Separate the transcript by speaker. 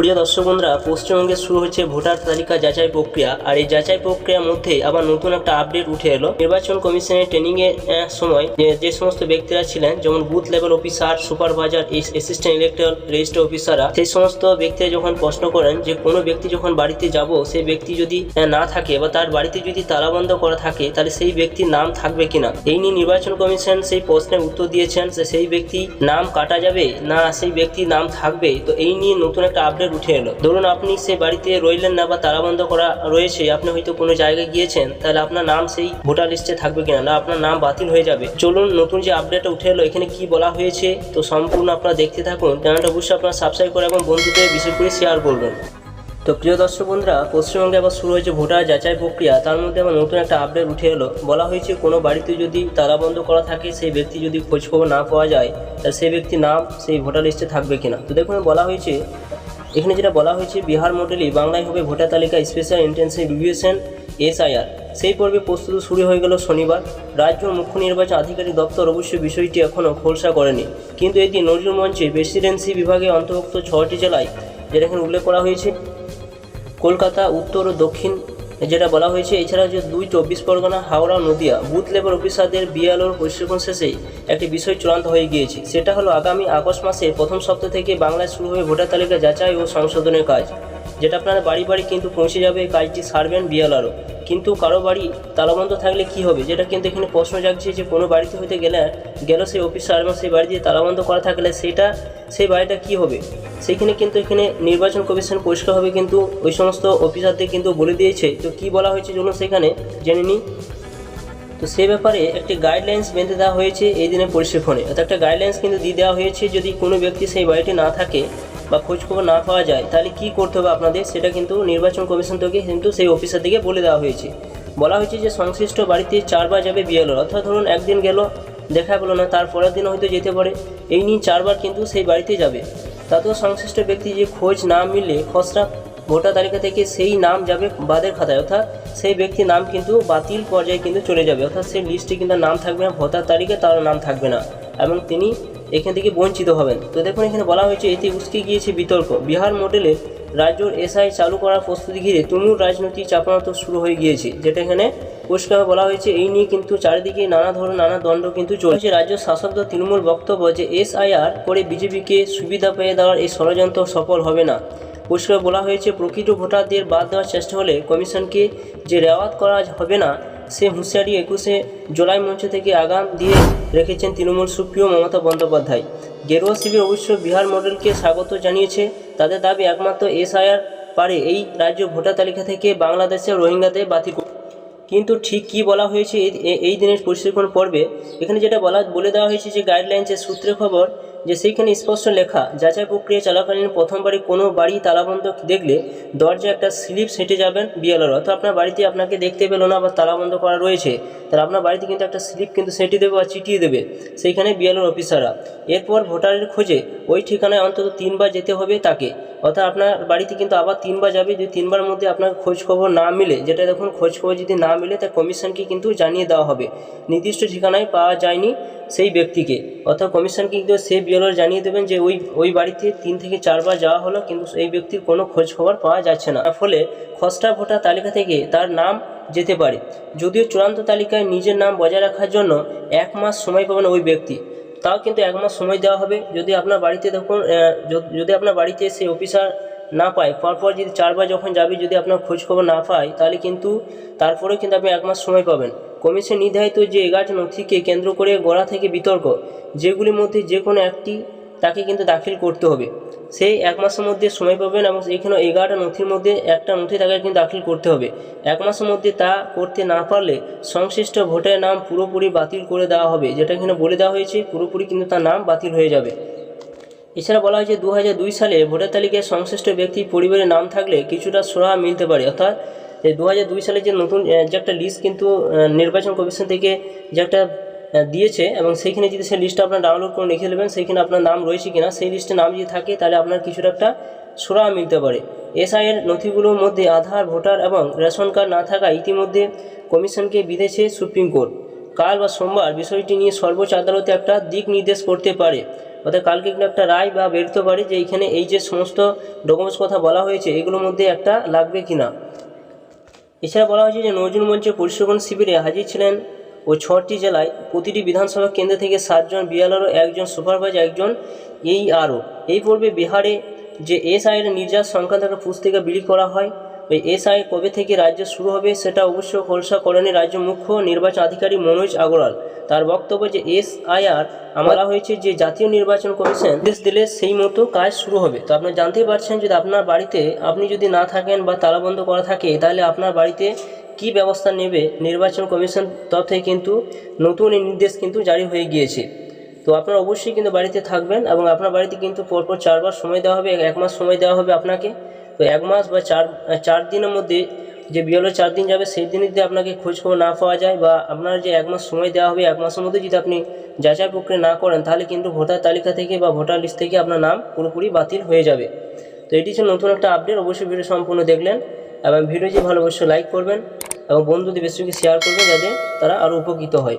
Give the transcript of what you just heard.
Speaker 1: প্রিয় দর্শক বন্ধুরা, পশ্চিমবঙ্গে শুরু হচ্ছে ভোটার তালিকা যাচাই প্রক্রিয়া আর এই যাচাই প্রক্রিয়ার মধ্যে আবার নতুন একটা আপডেট উঠে এলো। নির্বাচন কমিশনের ট্রেনিং এর সময় যে সমস্ত ব্যক্তিরা ছিলেন, যেমন booth level officer supervisor assistant electoral register অফিসাররা সেই সমস্ত ব্যক্তিরা যখন প্রশ্ন করেন যে, কোনো ব্যক্তি যখন বাড়িতে যাব, সেই ব্যক্তি যদি না থাকে বা তার বাড়িতে যদি তালাবন্ধ করা থাকে, তাহলে সেই ব্যক্তির নাম থাকবে কিনা? এই নিয়ে নির্বাচন কমিশন সেই প্রশ্নের উত্তর দিয়েছেন যে, সেই ব্যক্তি নাম কাটা যাবে না সেই ব্যক্তির নাম থাকবে? তো এই নিয়ে নতুন একটা আপডেট উঠে এলো। ধরুন আপনি সে বাড়িতে রইলেন না বা তালাবন্ধ করা রয়েছে, আপনি হয়তো কোনো জায়গায় গিয়েছেন, তাহলে আপনার নাম সেই ভোটার লিস্টে থাকবে কিনা? না, আপনার নাম বাতিল হয়ে যাবে। চলুন, নতুন যে আপডেটটা উঠে এলো, এখানে কি বলা হয়েছে? তো সম্পূর্ণ আপনারা দেখতে থাকুন। চ্যানেলটা অবশ্যই আপনারা সাবস্ক্রাইব করে এবং বন্ধুদের বিশেষ করে শেয়ার করবেন। তো প্রিয় দর্শক বন্ধুরা, পশ্চিমবঙ্গে আবার শুরু হয়েছে ভোটার যাচাই প্রক্রিয়া। তার মধ্যে আবার নতুন একটা আপডেট উঠে এলো। বলা হয়েছে, কোনো বাড়িতে যদি তালাবন্ধ করা থাকে, সেই ব্যক্তি যদি খোঁজখবর না পাওয়া যায়, তাহলে সেই ব্যক্তির নাম সেই ভোটার লিস্টে থাকবে কিনা? তো দেখুন, বলা হয়েছে এখানে যেটা বলা হয়েছে, বিহার মডেলই বাংলায় হবে ভোটার তালিকা স্পেশাল ইন্টেন্সিভ রিভিউশন এসআইআর সেই পর্বে প্রস্তুতি শুরু হয়ে গেল শনিবার। রাজ্য মুখ্য নির্বাচন আধিকারিক দপ্তর অবশ্য বিষয়টি এখনও খোলসা করেনি। কিন্তু এটি নজরুল মঞ্চে প্রেসিডেন্সি বিভাগে অন্তর্ভুক্ত ছয়টি জেলায়, যেটা এখানে উল্লেখ করা হয়েছে, কলকাতা, উত্তর ও দক্ষিণ যেটা বলা হয়েছে, এছাড়া যে দুই চব্বিশ পরগনা, হাওড়া, নদিয়া, বুথ লেভেল অফিসারদের বিএলওর প্রশিক্ষণ শেষে একটি বিষয় চূড়ান্ত হয়ে গিয়েছে। সেটা হলো, আগামী আগস্ট মাসের প্রথম সপ্তাহ থেকে বাংলায় শুরু হবে ভোটার তালিকা যাচাই ও সংশোধনের কাজ, যেটা আপনার বাড়ি বাড়ি কিন্তু পৌঁছে যাবে কাজটি সারবেন বিএলআরও। কিন্তু কারও বাড়ি তালাবন্ধ থাকলে কি হবে? যেটা কিন্তু এখানে প্রশ্ন জাগছে যে কোনো বাড়িতে হইতে গেলে, গেল সেই অফিসার এবং সেই বাড়িতে তালাবন্ধ করা থাকলে সেটা, সেই বাড়িটা কি হবে? সেইখানে কিন্তু এখানে নির্বাচন কমিশন পরিষ্কারভাবে কিন্তু ওই সমস্ত অফিসারদের কিন্তু বলে দিয়েছে। তো কি বলা হয়েছে চলুন সেখানে জেনে নিই। তো সে ব্যাপারে একটি গাইডলাইন্স বেঁধে দেওয়া হয়েছে এই দিনের প্রশিক্ষণে অর্থাৎ একটা গাইডলাইন্স কিন্তু দিয়ে দেওয়া হয়েছে যদি কোনো ব্যক্তি সেই বাড়িটি না থাকে বা খোঁজখবর না পাওয়া যায়, তাহলে কি করতে হবে আপনাদের? সেটা কিন্তু নির্বাচন কমিশন থেকে কিন্তু সেই অফিসার থেকে বলে দেওয়া হয়েছে। বলা হয়েছে যে সংশ্লিষ্ট বাড়িতে চারবার যাবে বিএলও অর্থাৎ ধরুন একদিন গেল, দেখা পেল না, তার পরের দিন হয়তো যেতে পারে। এই নিয়ে চারবার কিন্তু সেই বাড়িতে যাবে। তাতেও সংশ্লিষ্ট ব্যক্তি যে খোঁজ না মিললে খসড়া ভোটার তালিকা থেকে সেই নাম যাবে বাদের খাতায়। অর্থাৎ সেই ব্যক্তির নাম কিন্তু বাতিল পর্যায়ে কিন্তু চলে যাবে। অর্থাৎ সেই লিস্টে কিন্তু নাম থাকবে না, ভোটার তালিকায় তার নাম থাকবে না। এবং তিনি এখান থেকে বঞ্চিত হবেন। তো দেখুন, এখানে বলা হয়েছে, এতে উস্কে গিয়েছে বিতর্ক। বিহার মডেলে রাজ্যের এসআই চালু করার প্রস্তুতি ঘিরে তুমুল রাজনৈতিক চাপানত শুরু হয়ে গিয়েছে, যেটা এখানে পরিষ্কার বলা হয়েছে। এই নিয়ে কিন্তু চারিদিকে নানা ধরনের, নানা দণ্ড কিন্তু চলছে। রাজ্য শাসক দল তৃণমূল বক্তব্য যে, এসআইআর করে বিজেপিকে সুবিধা পেয়ে দেওয়ার এই ষড়যন্ত্র সফল হবে না। পরিষ্কার বলা হয়েছে, প্রকৃত ভোটারদের বাদ দেওয়ার চেষ্টা হলে কমিশনকে যে রেওয়াত করা হবে না সে হুঁশিয়ারি একুশে জুলাই মঞ্চ থেকে আগাম দিয়ে রেখেছেন তৃণমূল সুপ্রিয় মমতা বন্দ্যোপাধ্যায়। গেরুয়া শিবির অবশ্য বিহার মডেলকে স্বাগত জানিয়েছে। তাদের দাবি একমাত্র এসআইআর পারে এই রাজ্য ভোটার তালিকা থেকে বাংলাদেশের রোহিঙ্গাদের বাতিল কিন্তু ঠিক কি বলা হয়েছে এই- দিনের প্রশিক্ষণ পর্বে? এখানে যেটা বলা বলে দেওয়া হয়েছে যে গাইডলাইন্সের সূত্রে খবর যে সেইখানে স্পষ্ট লেখা, যাচাই প্রক্রিয়া চলাকালীন প্রথমবারই কোনো বাড়ি তালাবন্ধ দেখলে দরজা একটা স্লিপ সেটে যাবেন বিএলআর অর্থাৎ আপনার বাড়িতে আপনাকে দেখতে পেল না বা তালাবন্ধ করা রয়েছে, তাহলে আপনার বাড়িতে কিন্তু একটা স্লিপ কিন্তু সেটে দেবে বা চিটিয়ে দেবে সেইখানে বিএলআর অফিসাররা। এরপর ভোটারের খোঁজে ওই ঠিকানায় অন্তত তিনবার যেতে হবে তাকে। অর্থাৎ আপনার বাড়িতে কিন্তু আবার তিনবার যাবে। যদি তিনবার মধ্যে আপনার খোঁজ খবর না মিলে, যেটা দেখুন খোঁজ খবর যদি না মিলে তা কমিশনকে কিন্তু জানিয়ে দেওয়া হবে। নির্দিষ্ট ঠিকানায় পাওয়া যায়নি সেই ব্যক্তিকে। অর্থাৎ কমিশনকে কিন্তু সেই বিএলওর জানিয়ে দেবেন যে ওই ওই বাড়িতে তিন থেকে চারবার যাওয়া হলো, কিন্তু এই ব্যক্তির কোনো খোঁজ খবর পাওয়া যাচ্ছে না। ফলে খসড়া ভোটার তালিকা থেকে তার নাম যেতে পারে। যদিও চূড়ান্ত তালিকায় নিজের নাম বজায় রাখার জন্য এক মাস সময় পাবেন ওই ব্যক্তি। তাও কিন্তু এক মাস সময় দেওয়া হবে। যদি আপনার বাড়িতে তখন যদি- আপনার বাড়িতে সেই অফিসার না পায়, পরপর যদি চারবার যখন যাবে, যদি আপনার খোঁজখবর না পায়, তাহলে কিন্তু তারপরেও কিন্তু আপনি এক মাস সময় পাবেন। কমিশন নির্ধারিত যে এগারোটি নথিকে কেন্দ্র করে গড়া থেকে বিতর্ক, যেগুলির মধ্যে যে কোনো একটি তাকে কিন্তু দাখিল করতে হবে। সেই এক মাসের মধ্যে সময় পাবেন এবং এখানে এগারোটা নথির মধ্যে একটা নথি তাকে কিন্তু দাখিল করতে হবে। এক মাসের মধ্যে তা করতে না পারলে সংশ্লিষ্ট ভোটের নাম পুরোপুরি বাতিল করে দেওয়া হবে, যেটা এখানে বলে দেওয়া হয়েছে, পুরোপুরি কিন্তু তার নাম বাতিল হয়ে যাবে। এছাড়া বলা হয়েছে দু সালে ভোটার তালিকায় সংশ্লিষ্ট ব্যক্তি পরিবারের নাম থাকলে কিছুটা সুরাহা মিলতে পারে। অর্থাৎ দু সালে যে নতুন যে একটা লিস্ট কিন্তু নির্বাচন কমিশন থেকে যে একটা দিয়েছে এবং সেইখানে যদি সেই লিস্টটা আপনার ডাউনলোড করে লিখে নেবেন, সেইখানে আপনার নাম রয়েছে কিনা, সেই লিস্টে নাম যদি থাকে, তাহলে আপনার কিছুটা একটা সুরাহা মিলতে পারে। এসআইয়ের নথিগুলোর মধ্যে আধার, ভোটার এবং রেশন কার্ড না থাকা ইতিমধ্যে কমিশনকে বিধেছে সুপ্রিম কোর্ট। কাল বা সোমবার বিষয়টি নিয়ে সর্বোচ্চ আদালতে একটা দিক নির্দেশ করতে পারে। অর্থাৎ কালকে কিন্তু একটা রায় বা বেরোতে পারে যে এইখানে এই যে সমস্ত ডকুমেন্টস কথা বলা হয়েছে, এগুলোর মধ্যে একটা লাগবে কি না এছাড়া বলা হয়েছে যে নজরুল মঞ্চে পরিশ্রবণ শিবিরে হাজির ছিলেন ও ছটি জেলায় প্রতিটি বিধানসভা কেন্দ্র থেকে সাতজন বিএলআর একজন সুপারভাইজার, একজন এই আরও এই পর্বে বিহারে যে এসআইয়ের নির্যাস সংক্রান্ত পুস্তিকা বিলি করা হয়, ওই এসআই কবে থেকে রাজ্য শুরু হবে সেটা অবশ্য খোলসা করেনি রাজ্য মুখ্য নির্বাচন আধিকারিক মনোজ আগরওয়াল। তার বক্তব্য যে এসআইআর বলা হয়েছে যে জাতীয় নির্বাচন কমিশন নির্দেশ দিলে সেই মতো কাজ শুরু হবে। তো আপনারা জানতেই পারছেন যদি আপনার বাড়িতে আপনি যদি না থাকেন বা তালাবন্ধ করা থাকে, তাহলে আপনার বাড়িতে কি ব্যবস্থা নেবে নির্বাচন কমিশন তরফ থেকে কিন্তু নতুন নির্দেশ কিন্তু জারি হয়ে গিয়েছে। তো আপনারা অবশ্যই কিন্তু বাড়িতে থাকবেন এবং আপনার বাড়িতে কিন্তু পরপর চারবার সময় দেওয়া হবে, এক মাস সময় দেওয়া হবে আপনাকে। তো এক মাস বা চার চার দিনের মধ্যে যে বিএলও চার দিন যাবে, সেই দিনে যদি আপনাকে খোঁজখবর না পাওয়া যায় বা আপনার যে এক মাস সময় দেওয়া হবে, এক মাসের মধ্যে যদি আপনি যাচাই প্রক্রিয়া না করেন, তাহলে কিন্তু ভোটার তালিকা থেকে বা ভোটার লিস্ট থেকে আপনার নাম পুরোপুরি বাতিল হয়ে যাবে। তো এটি ছিল নতুন একটা আপডেট, অবশ্যই ভিডিও সম্পূর্ণ দেখলেন। এবং ভিডিও যে ভালো অবশ্যই লাইক করবেন। এবং বন্ধুদের বেশি শেয়ার করবে যাতে তারা আরও উপকৃত হয়।